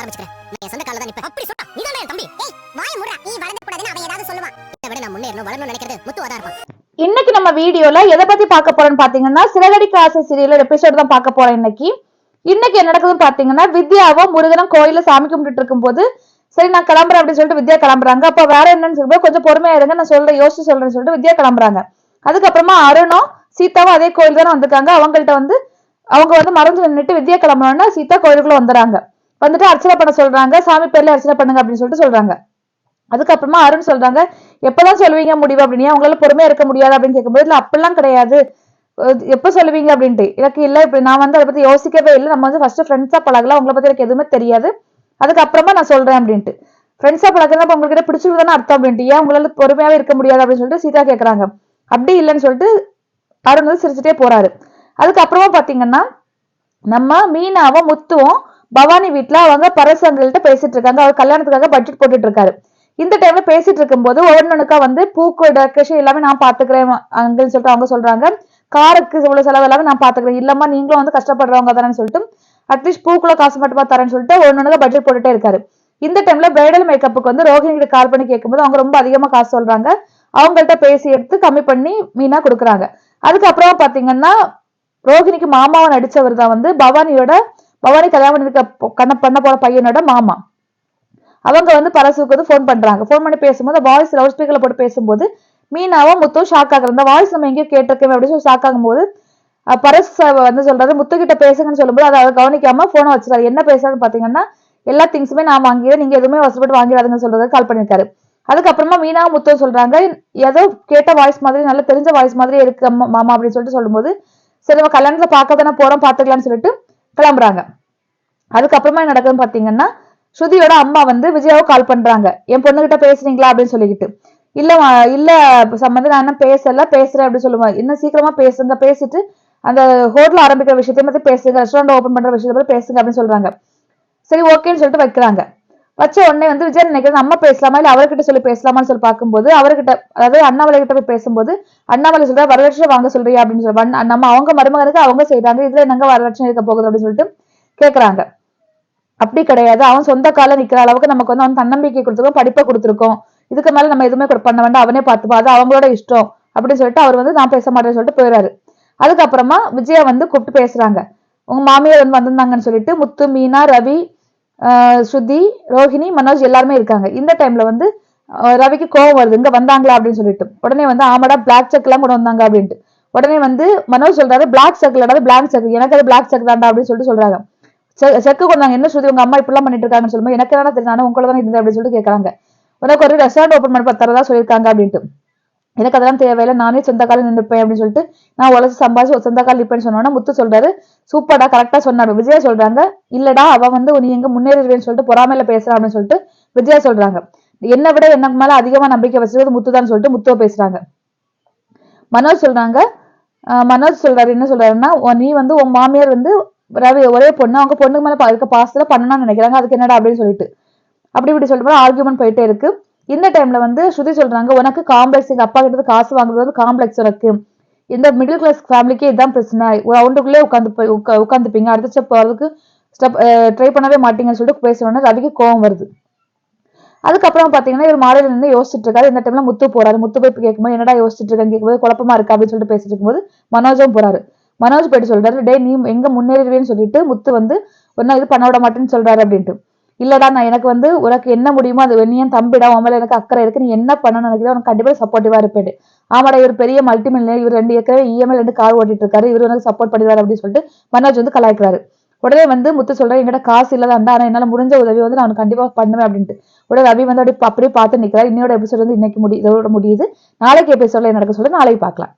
ஆரம்பிச்சுக்கிறேன். என் சொந்த கால தான் அப்படி சொல்றா. நீ தான் என் தம்பி? ஏய் வாய முறா நீ கூடாதுன்னு அவன் ஏதாவது சொல்லுவான். இதை விட நான் முன்னேறணும் வளரணும்னு நினைக்கிறது முத்துவா தான் இருப்பான். இன்னைக்கு நம்ம வீடியோல எதை பத்தி பார்க்க போறோம்னு பாத்தீங்கன்னா சிறகடிக்க ஆசை சீரியல் எபிசோட் தான் பார்க்க போறோம் இன்னைக்கு. இன்னைக்கு என்ன நடக்குதுன்னு பாத்தீங்கன்னா வித்யாவும் முருகனும் கோயில சாமி கும்பிட்டு இருக்கும்போது சரி நான் கிளம்புறேன் அப்படின்னு சொல்லிட்டு வித்யா கிளம்புறாங்க. அப்ப வேற என்னன்னு சொல்லும்போது கொஞ்சம் பொறுமையா இருங்க நான் சொல்றேன் யோசிச்சு சொல்றேன்னு சொல்லிட்டு வித்யா கிளம்புறாங்க. அதுக்கப்புறமா அருணும் சீதாவும் அதே கோயில் தானே வந்திருக்காங்க. அவங்கள்ட்ட வந்து அவங்க வந்து மறந்து நின்னுட்டு வித்யா கிளம்புறோன்னா சீதா கோயிலுக்குள்ள வந்துறாங்க வந்துட்டு அர்ச்சனை பண்ண சொல்றாங்க. சாமி பேர்ல அர்ச்சனை பண்ணுங்க அப்படின்னு சொல்லிட்டு சொல்றாங்க. அதுக்கப்புறமா அருண் சொல்றாங்க எப்பதான் சொல்லுவீங்க முடிவு அப்படின்னு? அவங்களால பொறுமையா இருக்க முடியாது? அப்படின்னு கேட்கும்போது இல்ல அப்படிலாம் கிடையாது. எப்ப சொல்லுவீங்க? அப்படின்ட்டு. எனக்கு இல்ல இப்படி நான் வந்து அதை பத்தி யோசிக்கவே இல்லை. நம்ம வந்து ஃபர்ஸ்ட் ஃப்ரெண்ட்ஸா பழகலாம். உங்களை பத்தி எனக்கு எதுவுமே தெரியாது. அதுக்கப்புறமா நான் சொல்றேன் அப்படின்ட்டு. ஃப்ரெண்ட்ஸா பழகிறப்ப உங்களுக்கு பிடிச்சிருக்குதானே அர்த்தம் அப்படின்ட்டு. ஏன் உங்களால பொறுமையாவே இருக்க முடியாது அப்படின்னு சொல்லிட்டு சீதா கேக்குறாங்க. அப்படி இல்லைன்னு சொல்லிட்டு அருண் வந்து சிரிச்சுட்டே போறாரு. அதுக்கப்புறமா பாத்தீங்கன்னா நம்ம மீனாவும் முத்துவும் பவானி வீட்டுல அவங்க பரசங்கள்கிட்ட பேசிட்டு இருக்காங்க. அவர் கல்யாணத்துக்காக பட்ஜெட் போட்டுட்டு இருக்காரு இந்த டைம்ல பேசிட்டு இருக்கும்போது ஒவ்வொன்றுக்கா வந்து பூக்கு டெக்கரேஷன் எல்லாமே நான் பாத்துக்கிறேன் அங்கிள்னு சொல்லிட்டு அவங்க சொல்றாங்க. காருக்கு இவ்வளவு செலவு எல்லாமே நான் பாத்துக்கிறேன். இல்லம்மா நீங்களும் வந்து கஷ்டப்படுறவங்க தானேன்னு சொல்லிட்டு அட்லீஸ்ட் பூக்குள்ள காசு மட்டுமா தரேன்னு சொல்லிட்டு ஒன்னொன்னுக்கு பட்ஜெட் போட்டுட்டே இருக்காரு. இந்த டைம்ல பிரைடல் மேக்கப்புக்கு வந்து ரோஹிணி கிட்ட கால் பண்ணி கேட்கும்போது அவங்க ரொம்ப அதிகமா காசு சொல்றாங்க. அவங்கள்ட்ட பேசி எடுத்து கம்மி பண்ணி மீனா கொடுக்குறாங்க. அதுக்கப்புறம் பாத்தீங்கன்னா ரோஹிணிக்கு மாமாவை நடிச்சவர் தான் வந்து பவானியோட பவானி கல்யாணம் பண்ணிருக்க கண்ண பண்ண போற பையனோட மாமா. அவங்க வந்து பரசுக்கு வந்து ஃபோன் பண்றாங்க. ஃபோன் பண்ணி பேசும்போது வாய்ஸ் லவுட் ஸ்பீக்கர்ல போட்டு பேசும்போது மீனாவும் முத்தும் ஷாக் ஆகுற அந்த வாய்ஸ் நம்ம எங்கேயோ கேட்டிருக்கேன் அப்படின்னு சொல்லி ஷாக் ஆகும்போது பரஸ் வந்து சொல்றாரு முத்து கிட்ட பேசுங்கன்னு சொல்லும்போது அதை அவர் கவனிக்காம போனை வச்சுறாரு. என்ன பேசுறாருன்னு பாத்தீங்கன்னா எல்லா திங்ஸுமே நான் வாங்கிடுறேன் நீங்க எதுவுமே வசப்பட்டு வாங்கிடாதுன்னு சொல்றது கால் பண்ணிருக்காரு அதுக்கப்புறமா மீனாவும் முத்தும் சொல்றாங்க ஏதோ கேட்ட வாய்ஸ் மாதிரி நல்லா தெரிஞ்ச வாய்ஸ் மாதிரி இருக்கு மாமா அப்படின்னு சொல்லிட்டு சொல்லும்போது சரி நம்ம கல்யாணத்துல பார்க்க தானே போறோம் பாத்துக்கலாம்னு சொல்லிட்டு கிளம்புறாங்க. அதுக்கப்புறமா என்ன நடக்குதுன்னு பாத்தீங்கன்னா ஸ்ருதியோட அம்மா வந்து விஜயாவை கால் பண்றாங்க. என் பொண்ணுகிட்ட பேசுறீங்களா? அப்படின்னு சொல்லிக்கிட்டு. இல்ல இல்ல சம்பந்தம் நான் என்ன பேசல பேசுறேன் அப்படின்னு சொல்லுவேன் இன்னும் சீக்கிரமா பேசுங்க பேசிட்டு அந்த ஹோட்டல் ஆரம்பிக்கிற விஷயத்தை பத்தி பேசுங்க ரெஸ்டாரண்ட் ஓபன் பண்ற விஷயத்தை பத்தி பேசுங்க அப்படின்னு சொல்றாங்க. சரி ஓகேன்னு சொல்லிட்டு வைக்கிறாங்க. வச்ச உடனே வந்து விஜய் நினைக்கிறது நம்ம பேசலாமா? இல்ல அவர்கிட்ட சொல்லி பேசலாமான்னு சொல்லி பார்க்கும்போது அவர்கிட்ட அதாவது அண்ணாமலை கிட்ட போய் பேசும்போது அண்ணாமலை சொல்ற வரலட்சணை வாங்க சொல்றியா அப்படின்னு சொல்லி நம்ம அவங்க மருமகனுக்கு அவங்க செய்யறாங்க இதுல என்னங்க வரலட்சணை இருக்க போகுது அப்படின்னு சொல்லிட்டு கேக்குறாங்க. அப்படி கிடையாது. அவன் சொந்த கால நிக்கிற அளவுக்கு நமக்கு வந்து அவன் தன்னம்பிக்கை கொடுத்துருக்கோம் படிப்பை கொடுத்துருக்கோம். இதுக்கு மேல நம்ம எதுவுமே பண்ண வேண்டாம். அவனே பார்த்துப்பா. அது அவங்களோட இஷ்டம் அப்படின்னு சொல்லிட்டு அவர் வந்து நான் பேச மாட்டேன்னு சொல்லிட்டு போயிடுறாரு அதுக்கப்புறமா விஜயா வந்து கூப்பிட்டு பேசுறாங்க. உங்க மாமியார் வந்து வந்திருந்தாங்கன்னு சொல்லிட்டு முத்து மீனா ரவி ஸ்ருதி ரோஹிணி மனோஜ் எல்லாருமே இருக்காங்க. இந்த டைம்ல வந்து ரவிக்கு கோவம் வருது. இங்க வந்தாங்களா அப்படின்னு சொல்லிட்டு. உடனே வந்து ஆமாடா பிளாக் செக் எல்லாம் கூட வந்தாங்க அப்படின்ட்டு. உடனே வந்து மனோஜ் சொல்றாரு பிளாக் செக் இல்லாத பிளாக் செக் எனக்கு அது பிளாக் செக் தான்டா அப்படின்னு சொல்லிட்டு சொல்றாங்க. செ- செக்கு கொண்டாங்க என்ன ஸ்ருதி உங்க அம்மா இப்படிலாம் பண்ணிட்டு இருக்காங்கன்னு சொல்லும்போது எனக்கு என்ன தெரியும் உங்களை உங்கள தான் அப்படின்னு சொல்லிட்டு கேட்கறாங்க உனக்கு ஒரு ரெஸ்டாரண்ட் ஓப்பன் பண்ணி தரதா சொல்லியிருக்காங்க அப்படின்ட்டு. எனக்கு அதெல்லாம் தேவையில்லை நானே சொந்த காலம் நின்றுப்பேன் அப்படின்னு சொல்லிட்டு நான் உழைச்சு சம்பாதிச்சு சொந்த காலம் நிற்பேன்னு சொன்னோன்னா முத்து சொல்றாரு. சூப்பர்டா கரெக்டா சொன்னாரு. விஜயா சொல்றாங்க இல்லடா அவ வந்து நீ எங்க முன்னேறிடுவேன்னு சொல்லிட்டு பொறாமையில பேசுறா அப்படின்னு சொல்லிட்டு விஜயா சொல்றாங்க. என்னை விட எனக்கு மேல அதிகமா நம்பிக்கை வச்சது முத்துதான் சொல்லிட்டு முத்துவ பேசுறாங்க. மனோஜ் சொல்றாங்க மனோஜ் சொல்றாரு என்ன சொல்றாருன்னா உன் நீ வந்து உன் மாமியார் வந்து ரவி ஒரே பொண்ணு அவங்க பொண்ணுக்கு மேல பா- இருக்க பாசத்துல பண்ணணும்னு நினைக்கிறாங்க. அதுக்கு என்னடா? அப்படின்னு சொல்லிட்டு. அப்படி இப்படி சொல்லிட்டு ஆர்குமெண்ட் போயிட்டே இருக்கு. இந்த டைம்ல வந்து ஸ்ருதி சொல்றாங்க உனக்கு காம்ப்ளெக்ஸ் எங்க அப்பா கிட்ட காசு வாங்குறது வந்து காம்ப்ளெக்ஸ் உனக்கு. இந்த மிடில் கிளாஸ் ஃபேமிலிக்கே இதுதான் பிரச்சனை. ஒரு ரவுண்டுக்குள்ளே உட்காந்து உட்காந்துப்பீங்க அடுத்த ஸ்டெப் போறதுக்கு ஸ்டெப் ட்ரை பண்ணவே மாட்டீங்கன்னு சொல்லிட்டு பேசுறோன்னா ரவிக்கு கோவம் வருது. அதுக்கப்புறம் பாத்தீங்கன்னா இவர் மாலையில நின்று யோசிச்சுட்டு இருக்காரு. இந்த டைம்ல முத்து போறாரு. முத்து போய் கேட்கும்போது என்னடா யோசிச்சுட்டு இருக்கேன் கேட்கும்போது குழப்பமா இருக்கா? அப்படின்னு சொல்லிட்டு பேசிட்டு இருக்கும்போது மனோஜும் போறாரு. மனோஜ் போயிட்டு சொல்றாரு டே நீ எங்க முன்னேறிடுவேன்னு சொல்லிட்டு முத்து வந்து ஒன்னும் இது பண்ண விட மாட்டேன்னு சொல்றாரு அப்படின்ட்டு. இல்லடா நான் எனக்கு வந்து உனக்கு என்ன முடியுமோ அது நீ என் தம்பிடா உன் மேல எனக்கு அக்கறை இருக்கு. நீ என்ன பண்ணணும்னு நினைக்கிறேன் உனக்கு கண்டிப்பா சப்போர்ட்டிவா இருப்பேன் ஆமாடா இவர் பெரிய மல்டிமில்லியர் இவர் ரெண்டு ஏக்கரே இஎம்ஐ ரெண்டு கார் ஓட்டிட்டு இருக்காரு இவர் எனக்கு சப்போர்ட் பண்ணிடுவார் அப்படின்னு சொல்லிட்டு மனோஜ் வந்து கலாய்க்கிறாரு. உடனே வந்து முத்து சொல்றேன் எங்கிட்ட காசு இல்லாதாண்டா ஆனா என்னால முடிஞ்ச உதவி வந்து நான் கண்டிப்பா பண்ணுவேன் அப்படின்ட்டு. உடனே ரவி வந்து அப்படியே அப்படியே பார்த்து நிக்கிறார். இன்னையோட எபிசோட் வந்து இன்னைக்கு முடி இதோட முடியுது. நாளைக்கு எபிசோட்ல என்ன நடக்க சொல்லிட்டு நாளைக்கு பார்க்கலாம்.